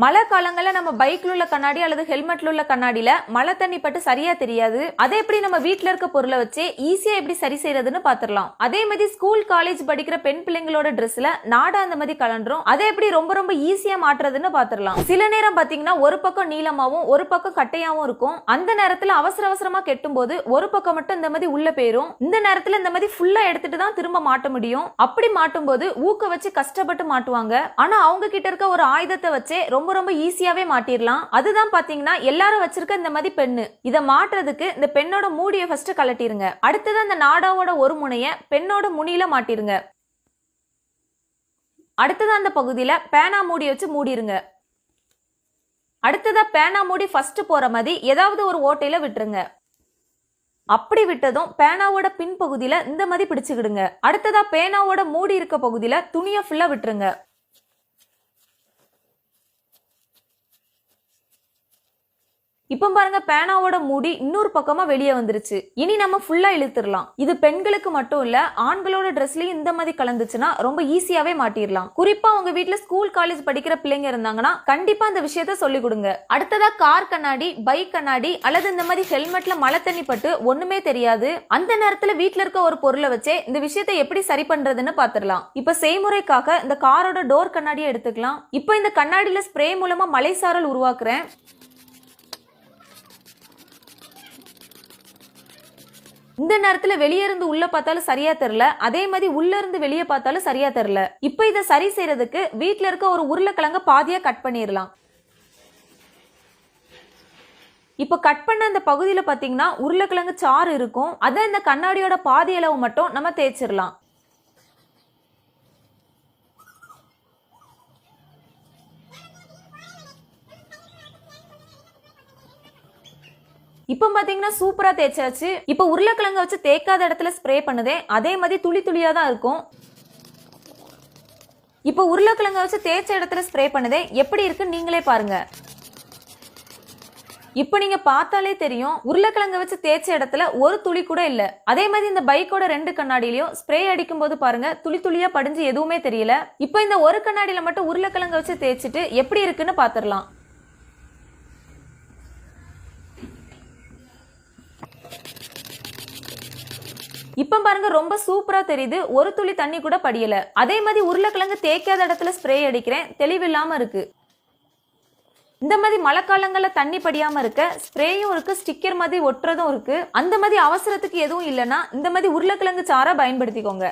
மழை காலங்களில் நம்ம பைக்கில் உள்ள கண்ணாடி அல்லது ஹெல்மெட்ல உள்ள கண்ணாடியில மழை தண்ணி பட்டு சரியா தெரியாது. அதை எப்படி நம்ம வீட்டில் இருக்க பொருளை வச்சு ஈஸியா எப்படி சரி செய்யறதுன்னு பாத்துரலாம் அதே மாதிரி ஸ்கூல் காலேஜ் படிக்கிற பெண் பிள்ளைங்களோட ட்ரெஸ்ல நாடா அந்த மாதிரி கலண்டுரும் அதை எப்படி ரொம்ப ரொம்ப ஈஸியா மாற்றுறதுன்னு பாத்துரலாம் சில நேரம் பாத்தீங்கன்னா ஒரு பக்கம் நீளமாவும் ஒரு பக்கம் கட்டையாவும் இருக்கும். அந்த நேரத்துல அவசர அவசரமா கெட்டும் போது ஒரு பக்கம் மட்டும் இந்த மாதிரி உள்ள போயிரும். இந்த நேரத்துல இந்த மாதிரி ஃபுல்லா எடுத்துட்டு தான் திரும்ப மாட்ட முடியும். அப்படி மாட்டும் போது ஊக்க வச்சு கஷ்டப்பட்டு மாட்டுவாங்க. ஆனா அவங்க கிட்ட இருக்க ஒரு ஆயுதத்தை வச்சே ரொம்ப ரொம்ப ஈஸியாவே மாட்டிடலாம் அதுதான் பாத்தீங்கன்னா எல்லாரும் வச்சிருக்க இந்த மாதிரி பெண்ணு. இதை மாட்டுறதுக்கு இந்த பெண்ணோட மூடியை ஃபர்ஸ்ட் கலட்டிருங்க அடுத்தது அந்த நாடாவோட ஒரு முனைய பெண்ணோட முனியில மாட்டிருங்க. அடுத்தது அந்த பகுதியில பேனா மூடி வச்சு மூடிருங்க. அடுத்ததா பேனா மூடி ஃபர்ஸ்ட் போற மாதிரி ஏதாவது ஒரு ஓட்டையில விட்டுருங்க. அப்படி விட்டதும் பேனாவோட பின்பகுதியில இந்த மாதிரி பிடிச்சுக்கிடுங்க. அடுத்ததா பேனாவோட மூடி இருக்க பகுதியில துணியை ஃபுல்லா விட்டுருங்க. இப்போ பாருங்க பேனாவோட மூடி இன்னொரு பக்கமா வெளியே வந்துருச்சு. இனி நம்ம ஃபுல்லா இழுத்துடலாம். இது பெண்களுக்கு மட்டும் இல்ல ஆண்களோட ட்ரெஸ்லயும் இந்த மாதிரி கலந்துச்சுன்னா ரொம்ப ஈஸியாவே மாட்டிடலாம். குறிப்பா உங்க வீட்ல ஸ்கூல் காலேஜ் படிக்கிற பிள்ளைங்க இருந்தாங்கன்னா கண்டிப்பா அந்த விஷயத்த சொல்லி கொடுங்க. அடுத்ததா கார் கண்ணாடி பைக் கண்ணாடி அல்லது இந்த மாதிரி ஹெல்மெட்ல மழை தண்ணி பட்டு ஒண்ணுமே தெரியாது. அந்த நேரத்துல வீட்டுல இருக்க ஒரு பொருளை வச்சே இந்த விஷயத்தை எப்படி சரி பண்றதுன்னு பாத்துடலாம். இப்ப செய்முறைக்காக இந்த காரோட டோர் கண்ணாடியை எடுத்துக்கலாம். இப்போ இந்த கண்ணாடியில ஸ்ப்ரே மூலமா மலை சாரல் உருவாக்குறேன். இந்த நேரத்துல வெளியே இருந்து உள்ள பார்த்தாலும் சரியா தெரியல. அதே மாதிரி உள்ள இருந்து வெளியே பார்த்தாலும் சரியா தெரியல. இப்போ இதை சரி செய்யறதுக்கு வீட்டுல இருக்க ஒரு உருளைக்கிழங்க பாதியா கட் பண்ணிடலாம். இப்போ கட் பண்ண அந்த பகுதியில் பார்த்தீங்கன்னா உருளைக்கிழங்கு சாறு இருக்கும். அதை இந்த கண்ணாடியோட பாதி அளவு மட்டும் நம்ம தேய்ச்சிடலாம். இப்போ பாத்தீங்கன்னா சூப்பரா தேய்ச்சாச்சு. இப்போ உருளைக்கிழங்க வச்சு தேய்க்காத இடத்துல ஸ்ப்ரே பண்ணுதே அதே மாதிரி துளி துளியா தான் இருக்கும். இப்போ உருளைக்கிழங்க வச்சு தேய்ச்ச இடத்துல ஸ்ப்ரே பண்ணுதே எப்படி இருக்குன்னு நீங்களே பாருங்க. இப்போ நீங்க பார்த்தாலே தெரியும் உருளைக்கிழங்க வச்சு தேய்ச்ச இடத்துல ஒரு துளி கூட இல்ல. அதே மாதிரி இந்த பைக்கோட ரெண்டு கண்ணாடியிலயும் ஸ்ப்ரே அடிக்கும் போது பாருங்க துளி துளியா படிஞ்சு எதுவுமே தெரியல. இப்போ இந்த ஒரு கண்ணாடியில மட்டும் உருளைக்கிழங்க வச்சு தேய்ச்சிட்டு எப்படி இருக்குன்னு பாத்துரலாம். இப்போ பாருங்க ரொம்ப சூப்பரா தெரியுது. ஒரு துளி தண்ணி கூட படியல. அதே மாதிரி உருளைக்கிழங்கு தேய்க்காத இடத்துல ஸ்ப்ரே அடிக்கிறேன். தெளிவில்லாம இருக்கு. இந்த மாதிரி மழைக்காலங்கள்ல தண்ணி படியாமல் இருக்க ஸ்ப்ரேயும் இருக்குது ஸ்டிக்கர் மாதிரி ஒட்டுறதும் இருக்குது அந்த மாதிரி அவசரத்துக்கு எதுவும் இல்லைன்னா இந்த மாதிரி உருளைக்கிழங்கு சாரை பயன்படுத்திக்கோங்க.